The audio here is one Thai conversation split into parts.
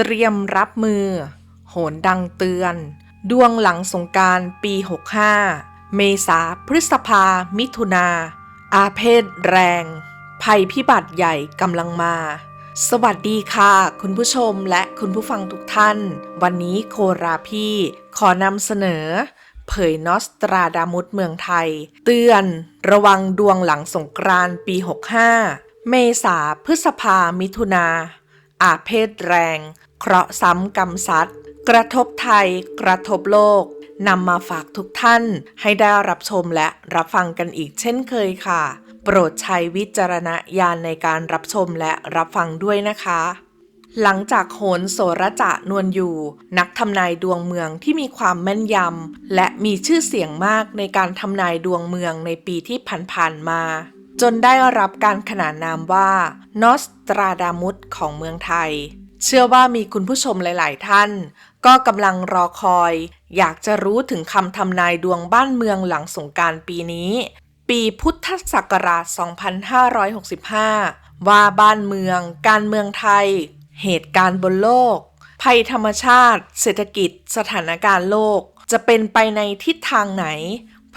เตรียมรับมือ โหนดังเตือน ดวงหลังสงการปี 65 เมษาพฤษภา มิถุนา อาเพศแรง ภัยพิบัติใหญ่กำลังมา สวัสดีค่ะ คุณผู้ชมและคุณผู้ฟังทุกท่าน วันนี้โคราพี่ขอนำเสนอ เผยนอสตราดามุสเมืองไทย เตือนระวังดวงหลังสงกรานปี 65 เมษาพฤษภามิถุนาอาเพศแรง เคราะห์ซ้ำกรรมซัดกระทบไทย กระทบโลกนำมาฝากทุกท่านให้ได้รับชมและรับฟังกันอีกเช่นเคยค่ะ โปรดใช้วิจารณญาณในการรับชมและรับฟังด้วยนะคะ หลังจากโหนโสระจะนวลอยู่ นักทำนายดวงเมืองที่มีความแม่นยำและมีชื่อเสียงมากในการทำนายดวงเมืองในปีที่ผ่านๆมา จนได้รับการขนานนามว่านอสตราดามุสของเมืองไทย เชื่อว่ามีคุณผู้ชมหลาย ๆ ท่าน ก็กำลังรอคอย อยากจะรู้ถึงคำทำนายดวงบ้านเมืองหลังสงการปีนี้ ปีพุทธศักราช 2565 ว่าบ้านเมือง การเมืองไทย เหตุการณ์บนโลก ภัยธรรมชาติ เศรษฐกิจ สถานการณ์โลก จะเป็นไปในทิศทางไหน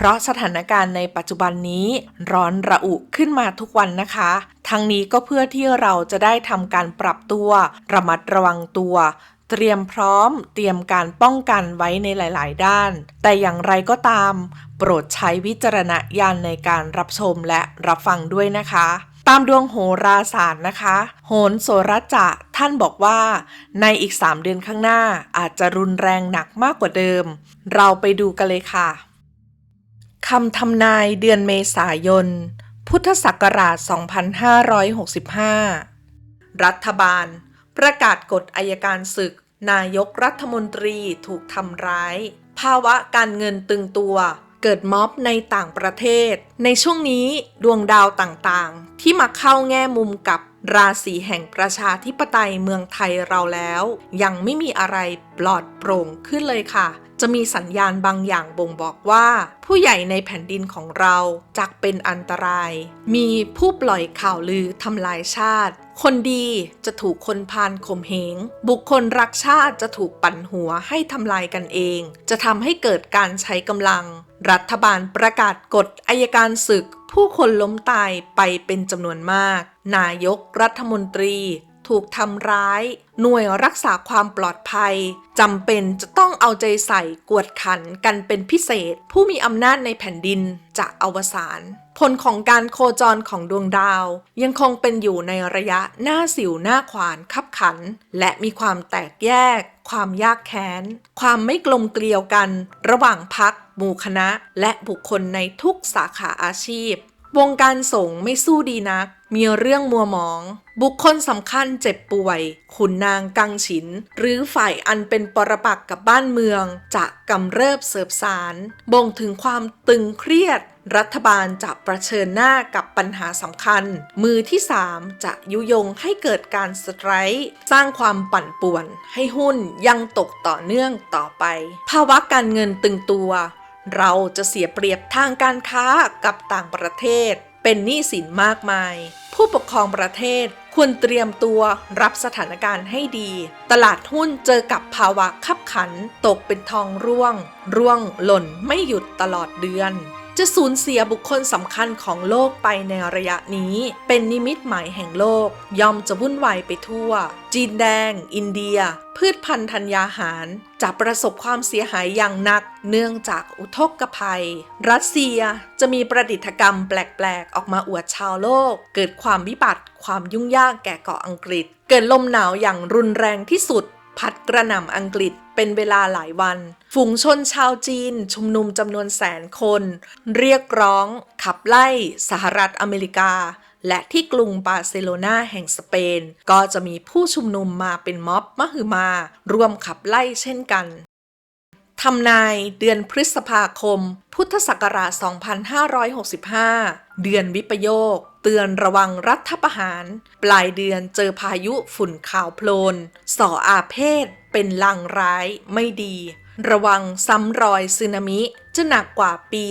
เพราะสถานการณ์ในปัจจุบันนี้ร้อนระอุขึ้นมาทุกวันนะคะ ทั้งนี้ก็เพื่อที่เราจะได้ทำการปรับตัว ระมัดระวังตัว เตรียมพร้อม เตรียมการป้องกันไว้ในหลาย ๆ ด้าน แต่อย่างไรก็ตาม โปรดใช้วิจารณญาณในการรับชมและรับฟังด้วยนะคะตามดวงโหราศาสตร์นะคะ โหนโสรจะท่านบอกว่า ในอีก 3 เดือนข้างหน้าอาจจะรุนแรงหนักมากกว่าเดิม เราไปดูกันเลยค่ะ คำทำนายเดือนเมษายน พุทธศักราช 2565 รัฐบาล ประกาศกฎอายการศึก นายกรัฐมนตรีถูกทำร้าย ภาวะการเงินตึงตัว เกิดม็อบในต่างประเทศ ในช่วงนี้ดวงดาวต่างๆ ที่มาเข้าแง่มุมกับราศีแห่งประชาธิปไตยเมืองไทยเราแล้ว ยังไม่มีอะไรปลอดโปร่งขึ้นเลยค่ะ จะมีสัญญาณบางอย่างบ่งบอกว่า ผู้ใหญ่ในแผ่นดินของเราจักเป็นอันตราย มีผู้ปล่อยข่าวลือทำลายชาติ คนดีจะถูกคนพาลข่มเหง บุคคลรักชาติจะถูกปั่นหัวให้ทำลายกันเอง จะทำให้เกิดการใช้กำลัง รัฐบาลประกาศกฎอายการศึก ผู้คนล้มตายไปเป็นจำนวนมาก นายกรัฐมนตรี ถูกทำร้าย หน่วยรักษาความปลอดภัยจำเป็นจะต้องเอาใจใส่กวดขันกันเป็นพิเศษ ผู้มีอำนาจในแผ่นดินจะอวสานผลของการโคจรของดวงดาว ยังคงเป็นอยู่ในระยะหน้าสิวหน้าขวานขับขัน และมีความแตกแยก ความยากแค้น ความไม่กลมเกลียวกัน ระหว่างพักหมู่คณะ และบุคคลในทุกสาขาอาชีพ วงการสงฆ์ไม่สู้ดีนัก มีเรื่องมัวหมอง บุคคลสำคัญเจ็บป่วย ขุนนางกังฉิน หรือฝ่ายอันเป็นปรปักกับบ้านเมือง จะกำเริบเสบสาร บ่งถึงความตึงเครียด รัฐบาลจะประเชิญหน้ากับปัญหาสำคัญ มือที่ 3 จะยุยงให้เกิดการสไตร์สร้างความปั่นป่วน ให้หุ้นยังตกต่อเนื่องต่อไป ภาวะการเงินตึงตัว เราจะเสียเปรียบทางการค้ากับต่างประเทศ เป็นหนี้สินมากมาย ผู้ปกครองประเทศควรเตรียมตัวรับสถานการณ์ให้ดี ตลาดหุ้นเจอกับภาวะขับขัน ตกเป็นทองร่วง ร่วงหล่นไม่หยุดตลอดเดือน จะสูญเสียบุคคลสำคัญของโลกไปในระยะนี้ เป็นนิมิตหมายแห่งโลก ย่อมจะวุ่นวายไปทั่ว จีนแดง อินเดีย พืชพันธุ์ธัญญาหาร จะประสบความเสียหายอย่างหนัก เนื่องจากอุทกภัย รัสเซียจะมีประดิษฐกรรมแปลกๆ ออกมาอวดชาวโลก เกิดความวิบัติ ความยุ่งยากแก่เกาะอังกฤษ เกิดลมหนาวอย่างรุนแรงที่สุด พัดกระหน่ำอังกฤษเป็นเวลาหลายวัน ฝูงชนชาวจีนชุมนุมจำนวนแสนคน เรียกร้อง ขับไล่สหรัฐอเมริกา และที่กรุงบาร์เซโลนาแห่งสเปน ก็จะมีผู้ชุมนุมมาเป็นม็อบมหึมา ร่วมขับไล่เช่นกันทำนายเดือนพฤษภาคม พุทธศักราช 2565 เดือนวิปโยค ตือนระวังรัฐประหาร ปลายเดือนเจอพายุฝุ่นขาวโพลนส่ออาเพศ เป็นลังร้ายไม่ดี ระวังซ้ำรอยสึนามิ จะหนักกว่าปี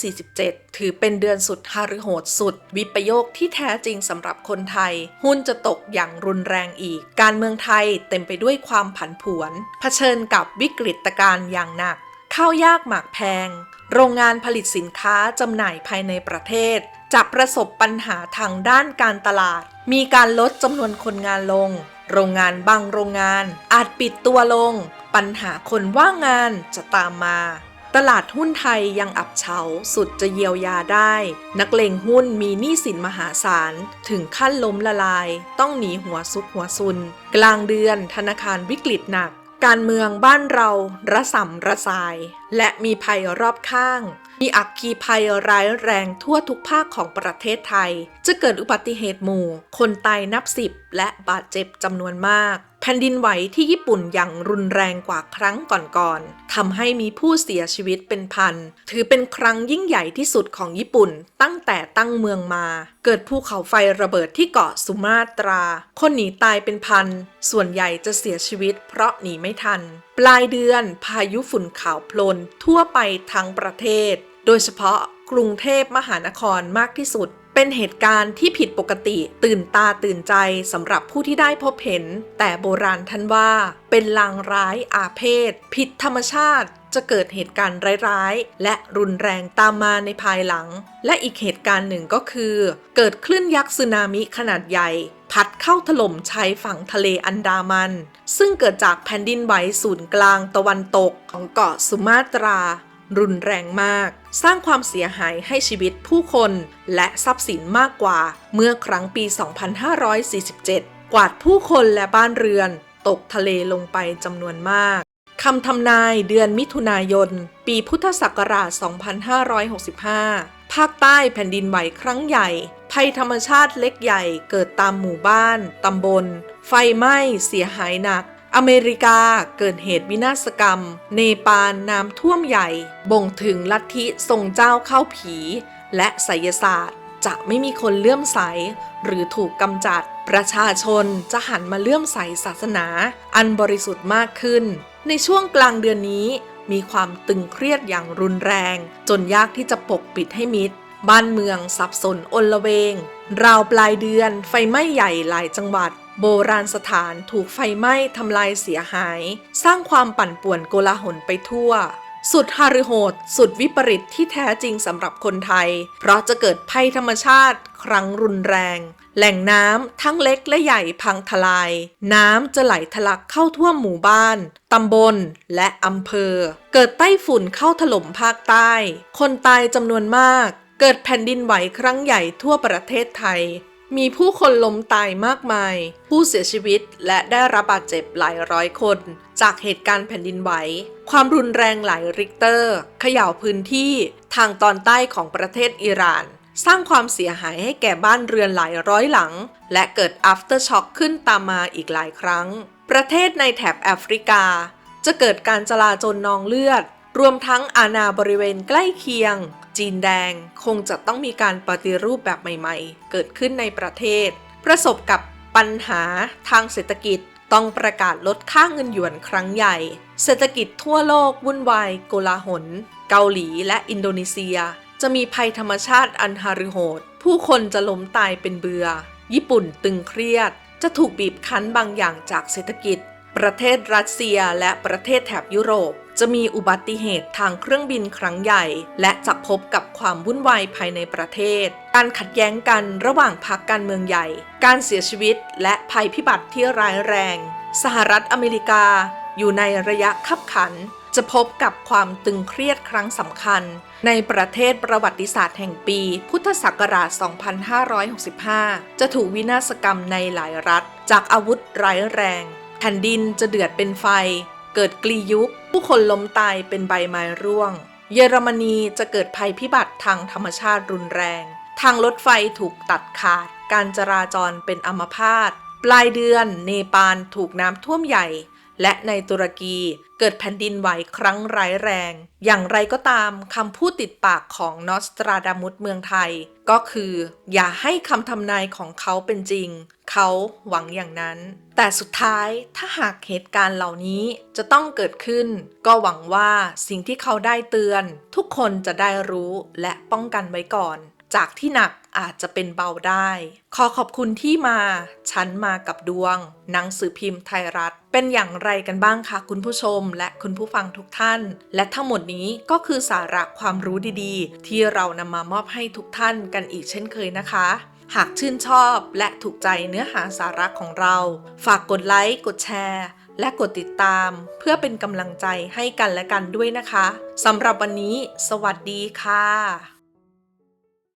2547 ถือเป็นเดือนสุดฮาริโหดสุด วิปโยคที่แท้จริงสำหรับคนไทย หุ้นจะตกอย่างรุนแรงอีก การเมืองไทยเต็มไปด้วยความผันผวนเผชิญกับวิกฤตการณ์อย่างหนักข้าวยากหมากแพง โรงงานผลิตสินค้าจำหน่ายภายในประเทศ จะประสบปัญหาทางด้านการตลาด มีการลดจำนวนคนงานลง โรงงานบางโรงงาน อาจปิดตัวลง ปัญหาคนว่างงานจะตามมา ตลาดหุ้นไทยยังอับเฉาสุดจะเยียวยาได้ นักเลงหุ้นมีหนี้สินมหาศาล ถึงขั้นล้มละลาย ต้องหนีหัวซุกหัวซุน กลางเดือนธนาคารวิกฤตหนัก การเมืองบ้านเราระสำระสาย และมีภัยรอบข้าง มีอักคีภัยร้ายแรงทั่วทุกภาคของประเทศไทย จะเกิดอุบัติเหตุหมู่ คนตายนับสิบและบาดเจ็บจำนวนมาก แผ่นดินไหวที่ญี่ปุ่นอย่างรุนแรงกว่าครั้งก่อนๆทำให้มีผู้เสียชีวิตเป็นพัน ถือเป็นครั้งยิ่งใหญ่ที่สุดของญี่ปุ่นตั้งแต่ตั้งเมืองมา เกิดภูเขาไฟระเบิดที่เกาะสุมาตรา คนหนีตายเป็นพัน ส่วนใหญ่จะเสียชีวิตเพราะหนีไม่ทัน ปลายเดือนพายุฝุ่นขาวโพลนทั่วไปทั้งประเทศ โดยเฉพาะกรุงเทพมหานครมากที่สุด เป็นเหตุการณ์ที่ผิดปกติตื่นตาตื่นใจสำหรับผู้ที่ได้พบเห็น แต่โบราณท่านว่า เป็นลางร้ายอาเพศ ผิดธรรมชาติจะเกิดเหตุการณ์ร้ายๆ และรุนแรงตามมาในภายหลัง และอีกเหตุการณ์หนึ่งก็คือ เกิดคลื่นยักษ์สึนามิขนาดใหญ่ พัดเข้าถล่มชายฝั่งทะเลอันดามัน ซึ่งเกิดจากแผ่นดินไหวศูนย์กลางตะวันตกของเกาะสุมาตรา รุนแรงมาก สร้างความเสียหายให้ชีวิตผู้คนและทรัพย์สินมากกว่า เมื่อครั้งปี 2547 กวาดผู้คนและบ้านเรือน ตกทะเลลงไปจำนวนมากคำทำนายเดือนมิถุนายน ปีพุทธศักราช 2565 ภาคใต้แผ่นดินไหวครั้งใหญ่ ภัยธรรมชาติเล็กใหญ่เกิดตามหมู่บ้าน ตำบล ไฟไหม้ เสียหายหนัก อเมริกาเกิดเหตุวินาศกรรม เนปาลน้ำท่วมใหญ่ บ่งถึงลัทธิทรงเจ้าเข้าผี และไสยศาสตร์ จะไม่มีคนเลื่อมใส หรือถูกกำจัด ประชาชนจะหันมาเลื่อมใสศาสนา อันบริสุทธิ์มากขึ้น ในช่วงกลางเดือนนี้ มีความตึงเครียดอย่างรุนแรง จนยากที่จะปกปิดให้มิด บ้านเมืองสับสนอนละเวง ราวปลายเดือนไฟไหม้ใหญ่หลายจังหวัด โบราณสถานถูกไฟไหม้ทำลายเสียหาย สร้างความปั่นป่วนโกลาหลไปทั่ว สุดฮาริโหด สุดวิปริตที่แท้จริงสำหรับคนไทย เพราะจะเกิดภัยธรรมชาติ ครั้งรุนแรง แหล่งน้ำทั้งเล็กและใหญ่พังทลาย น้ำจะไหลทะลักเข้าท่วมหมู่บ้านตำบลและอำเภอ เกิดไต้ฝุ่นเข้าถล่มภาคใต้ คนตายจำนวนมาก เกิดแผ่นดินไหวครั้งใหญ่ทั่วประเทศไทย มีผู้คนล้มตายมากมาย ผู้เสียชีวิตและได้รับบาดเจ็บหลายร้อยคน จากเหตุการณ์แผ่นดินไหว ความรุนแรงหลายริกเตอร์เขย่าพื้นที่ทางตอนใต้ของประเทศอิหร่านสร้างความเสียหายให้แก่บ้านเรือนหลายร้อยหลัง และเกิด after shock ขึ้นตามมาอีกหลายครั้ง ประเทศในแถบแอฟริกา จะเกิดการจลาจลนองเลือด รวมทั้งอาณาบริเวณใกล้เคียง จีนแดงคงจะต้องมีการปฏิรูปแบบใหม่ๆ เกิดขึ้นในประเทศ ประสบกับปัญหาทางเศรษฐกิจต้องประกาศลดค่าเงินหยวนครั้งใหญ่ เศรษฐกิจทั่วโลกวุ่นวายโกลาหล เกาหลีและอินโดนีเซีย จะมีภัยธรรมชาติอันฮาริโหด ผู้คนจะล้มตายเป็นเบือ ญี่ปุ่นตึงเครียด จะถูกบีบคั้นบางอย่างจากเศรษฐกิจ ประเทศรัสเซียและประเทศแถบยุโรป จะมีอุบัติเหตุทางเครื่องบินครั้งใหญ่ และจะพบกับความวุ่นวายภายในประเทศ การขัดแย้งกันระหว่างพรรคการเมืองใหญ่ การเสียชีวิต และภัยพิบัติที่ร้ายแรง สหรัฐอเมริกา อยู่ในระยะคับขัน จะพบกับความตึงเครียดครั้งสำคัญ ในประเทศประวัติศาสตร์แห่งปี พุทธศักราช 2565 จะถูกวินาศกรรมในหลายรัฐ จากอาวุธร้ายแรง แผ่นดินจะเดือดเป็นไฟ เกิดกลียุค ผู้คนล้มตายเป็นใบไม้ร่วง เยอรมนีจะเกิดภัยพิบัติทางธรรมชาติรุนแรง ทางรถไฟถูกตัดขาด การจราจรเป็นอัมพาต ปลายเดือนเนปาลถูกน้ำท่วมใหญ่ และในตุรกีเกิดแผ่นดินไหวครั้งร้ายแรง อย่างไรก็ตามคำพูดติดปากของนอสตราดามุสเมืองไทย ก็คือ อย่าให้คำทำนายของเขาเป็นจริง เขาหวังอย่างนั้น แต่สุดท้ายถ้าหากเหตุการณ์เหล่านี้จะต้องเกิดขึ้น ก็หวังว่าสิ่งที่เขาได้เตือน ทุกคนจะได้รู้และป้องกันไว้ก่อน จากที่หนักอาจจะเป็นเบาได้ ขอขอบคุณที่มา ฉันมากับดวง หนังสือพิมพ์ไทยรัฐ เป็นอย่างไรกันบ้างคะคุณผู้ชมและคุณผู้ฟังทุกท่าน และทั้งหมดนี้ก็คือสาระความรู้ดีๆ ที่เรานำมามอบให้ทุกท่านกันอีกเช่นเคยนะคะ หากชื่นชอบและถูกใจเนื้อหาสาระของเรา ฝากกดไลค์ กดแชร์ และกดติดตาม เพื่อเป็นกำลังใจให้กันและกันด้วยนะคะสำหรับวันนี้ สวัสดีค่ะ